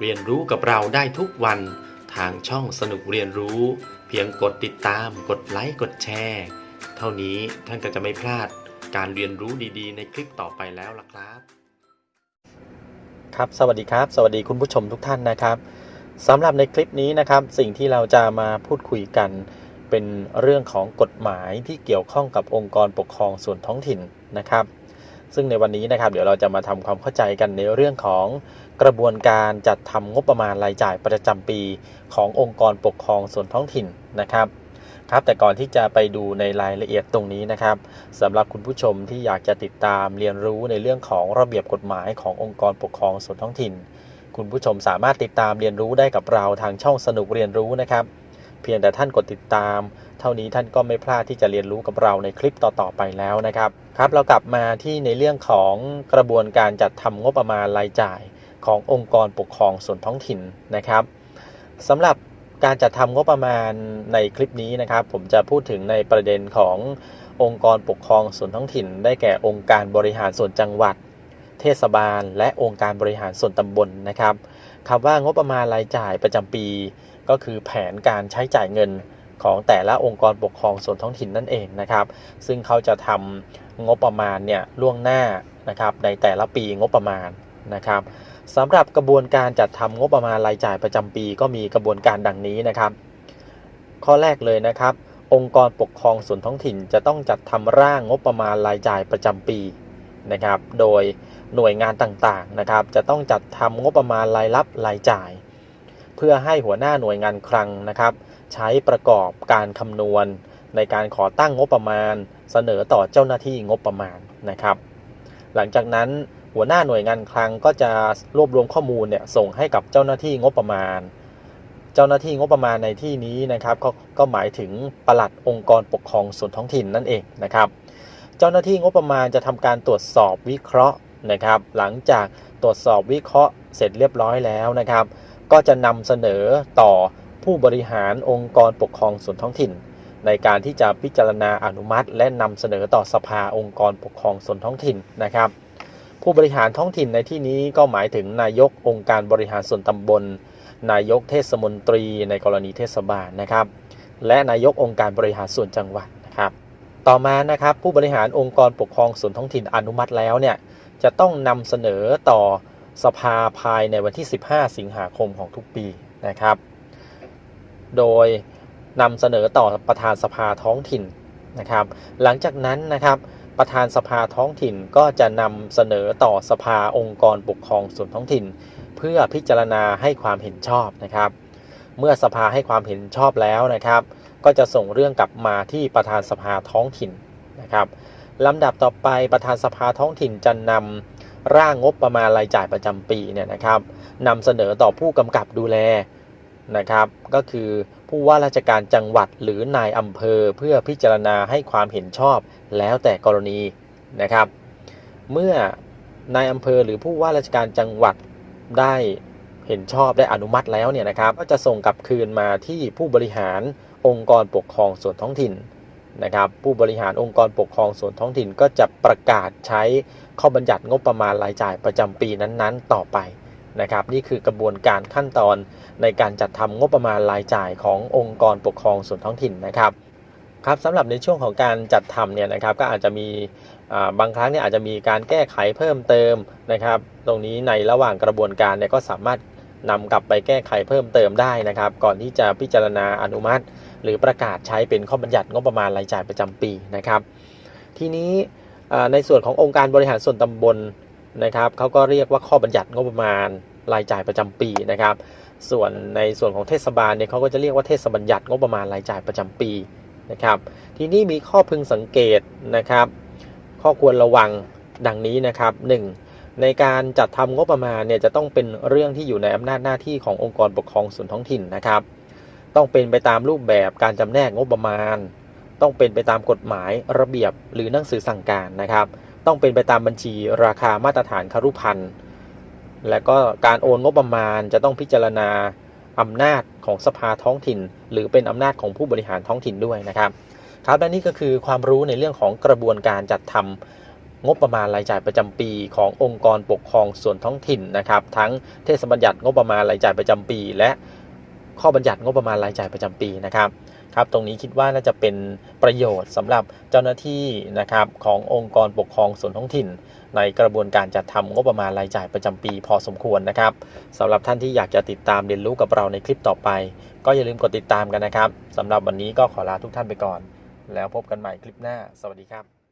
เรียนรู้กับเราได้ทุกวันทางช่องสนุกเรียนรู้ เพียงกดติดตาม กดไลค์กดแชร์ เท่านี้ท่านก็จะไม่พลาดการเรียนรู้ดีๆ ในคลิปต่อไปแล้วล่ะครับ ครับสวัสดีครับ สวัสดีคุณผู้ชมทุกท่านนะครับสำหรับในคลิปนี้นะครับ สิ่งที่เราจะมาพูดคุยกัน เป็นเรื่องของกฎหมายที่เกี่ยวข้องกับองค์กรปกครองส่วนท้องถิ่นนะครับ ซึ่งในวันนี้นะครับเดี๋ยวเราจะมาทำความเข้าใจกันในเรื่องของกระบวนการจัดทำงบประมาณรายจ่ายประจำปีขององค์กรปกครองส่วนท้องถิ่นนะครับครับแต่ก่อนที่จะไปดูในรายละเอียดตรงนี้นะครับสำหรับคุณผู้ชมที่อยากจะติดตามเรียนรู้ในเรื่องของระเบียบกฎหมายขององค์กรปกครองส่วนท้องถิ่น คุณผู้ชมสามารถติดตามเรียนรู้ได้กับเราทางช่องสนุกเรียนรู้นะครับ เพียงแต่ท่านกดติดตาม เท่านี้ท่านก็ไม่พลาดที่จะเรียนรู้กับเราในคลิปต่อๆไปแล้วนะครับ ครับเรากลับมาที่ในเรื่องของกระบวนการจัดทำงบประมาณรายจ่ายขององค์กรปกครองส่วนท้องถิ่นนะครับสำหรับการจัดทำงบประมาณในคลิปนี้นะครับ ผมจะพูดถึงในประเด็นขององค์กรปกครองส่วนท้องถิ่น ได้แก่องค์การบริหารส่วนจังหวัด เทศบาล และองค์การบริหารส่วนตำบลนะครับคำว่างบประมาณรายจ่ายประจำปี ก็คือแผนการใช้จ่ายเงินของแต่ละองค์กรปกครองส่วนท้องถิ่นนั่นเองนะครับ ซึ่งเขาจะทำงบประมาณเนี่ยล่วงหน้านะครับในแต่ละปีงบประมาณนะครับสำหรับกระบวนการจัดทำงบประมาณรายจ่ายประจำปี ก็มีกระบวนการดังนี้นะครับ ข้อแรกเลยนะครับ องค์กรปกครองส่วนท้องถิ่นจะต้องจัดทำร่างงบประมาณรายจ่ายประจำปีนะครับ โดยหน่วยงานต่างๆนะครับ จะต้องจัดทำงบประมาณรายรับรายจ่าย เพื่อให้หัวหน้าหน่วยงานคลังนะครับ ใช้ประกอบการคำนวณ ในการขอตั้งงบประมาณ เสนอต่อเจ้าหน้าที่งบประมาณนะครับ หลังจากนั้นหัวหน้าหน่วยงานคลังก็จะรวบรวมข้อมูลเนี่ยส่งให้กับเจ้าหน้าที่งบประมาณ เจ้าหน้าที่งบประมาณในที่นี้นะครับกก็หมายถึงปลัดองค์กรปกครองส่วนท้องถิ่นนั่นเองนะครับ เจ้าหน้าที่งบประมาณจะทำการตรวจสอบวิเคราะห์นะครับ หลังจากตรวจสอบวิเคราะห์เสร็จเรียบร้อยแล้วนะครับ ก็จะนำเสนอต่อผู้บริหารองค์กรปกครองส่วนท้องถิ่น ในการที่จะพิจารณาอนุมัติ และนำเสนอต่อสภาองค์กรปกครองส่วนท้องถิ่นนะครับ ผู้บริหารท้องถิ่นในที่นี้ก็หมายถึงนายกองค์การบริหารส่วนตำบล นายกเทศมนตรีในกรณีเทศบาลนะครับ และนายกองค์การบริหารส่วนจังหวัดนะครับ ต่อมานะครับผู้บริหารองค์กรปกครองส่วนท้องถิ่นอนุมัติแล้วเนี่ยจะต้องนำเสนอต่อ สภาภายในวันที่ 15 สิงหาคมของทุกปีนะครับ โดยนำเสนอต่อประธานสภาท้องถิ่นนะครับ หลังจากนั้นนะครับประธานสภาท้องถิ่นก็จะนำเสนอต่อสภาองค์กรปกครองส่วนท้องถิ่น เพื่อพิจารณาให้ความเห็นชอบนะครับ เมื่อสภาให้ความเห็นชอบแล้วนะครับ ก็จะส่งเรื่องกลับมาที่ประธานสภาท้องถิ่นนะครับลำดับต่อไปประธานสภาท้องถิ่นจะนำ ร่างงบประมาณรายจ่ายประจำปีเนี่ยนะครับนำเสนอต่อผู้กำกับดูแลนะครับก็คือผู้ว่าราชการจังหวัดหรือนายอำเภอเพื่อพิจารณาให้ความเห็นชอบแล้วแต่กรณีนะครับ เมื่อนายอำเภอหรือผู้ว่าราชการจังหวัดได้เห็นชอบได้อนุมัติแล้วเนี่ยนะครับ ก็จะส่งกลับคืนมาที่ผู้บริหารองค์กรปกครองส่วนท้องถิ่นนะครับ ผู้บริหารองค์กรปกครองส่วนท้องถิ่นก็จะประกาศใช้ ข้อบัญญัติงบประมาณรายจ่ายประจำปีนั้นๆ ต่อไปนะครับนี่คือกระบวนการขั้นตอนในการจัดทำงบประมาณรายจ่ายขององค์กรปกครองส่วนท้องถิ่นนะครับครับสำหรับในช่วงของการจัดทำเนี่ยนะครับก็อาจจะมีบางครั้งเนี่ยอาจจะมีการแก้ไขเพิ่มเติมนะครับ ตรงนี้ในระหว่างกระบวนการเนี่ยก็สามารถนำกลับไปแก้ไขเพิ่มเติมได้นะครับ ก่อนที่จะพิจารณาอนุมัติ หรือประกาศใช้เป็นข้อบัญญัติงบประมาณรายจ่ายประจำปีนะครับ ทีนี้ ในส่วนขององค์การบริหารส่วนตำบลนะครับเขาก็เรียกว่าข้อบัญญัติงบประมาณรายจ่ายประจำปีนะครับ ส่วนในส่วนของเทศบาลเนี่ยเขาก็จะเรียกว่าเทศบัญญัติงบประมาณรายจ่ายประจำปีนะครับ ทีนี้มีข้อพึงสังเกตนะครับ ข้อควรระวังดังนี้นะครับ 1. ในการจัดทำงบประมาณเนี่ยจะต้องเป็นเรื่องที่อยู่ในอำนาจหน้าที่ขององค์กรปกครองส่วนท้องถิ่นนะครับ ต้องเป็นไปตามรูปแบบการจำแนกงบประมาณ ต้องเป็นไปตามกฎหมายระเบียบหรือหนังสือสั่งการนะครับ ต้องเป็นไปตามบัญชีราคามาตรฐานคารุพันธ์และก็การโอนงบประมาณจะต้องพิจารณาอำนาจของสภาท้องถิ่น หรือเป็นอำนาจของผู้บริหารท้องถิ่นด้วยนะครับ ครับและนี่ก็คือความรู้ในเรื่องของกระบวนการจัดทำงบประมาณรายจ่ายประจำปี ขององค์กรปกครองส่วนท้องถิ่นนะครับ ทั้งเทศบัญญัติงบประมาณรายจ่ายประจำปี และ ข้อบัญญัติงบประมาณรายจ่ายประจำปีนะครับครับตรงนี้คิดว่าน่าจะเป็นประโยชน์สำหรับเจ้าหน้าที่นะครับขององค์กรปกครองส่วนท้องถิ่น ในกระบวนการจัดทำงบประมาณรายจ่ายประจำปี พอสมควรนะครับสำหรับท่านที่อยากจะติดตามเรียนรู้กับเราในคลิปต่อไป ก็อย่าลืมกดติดตามกันนะครับสำหรับวันนี้ก็ขอลาทุกท่านไปก่อน แล้วพบกันใหม่คลิปหน้า สวัสดีครับ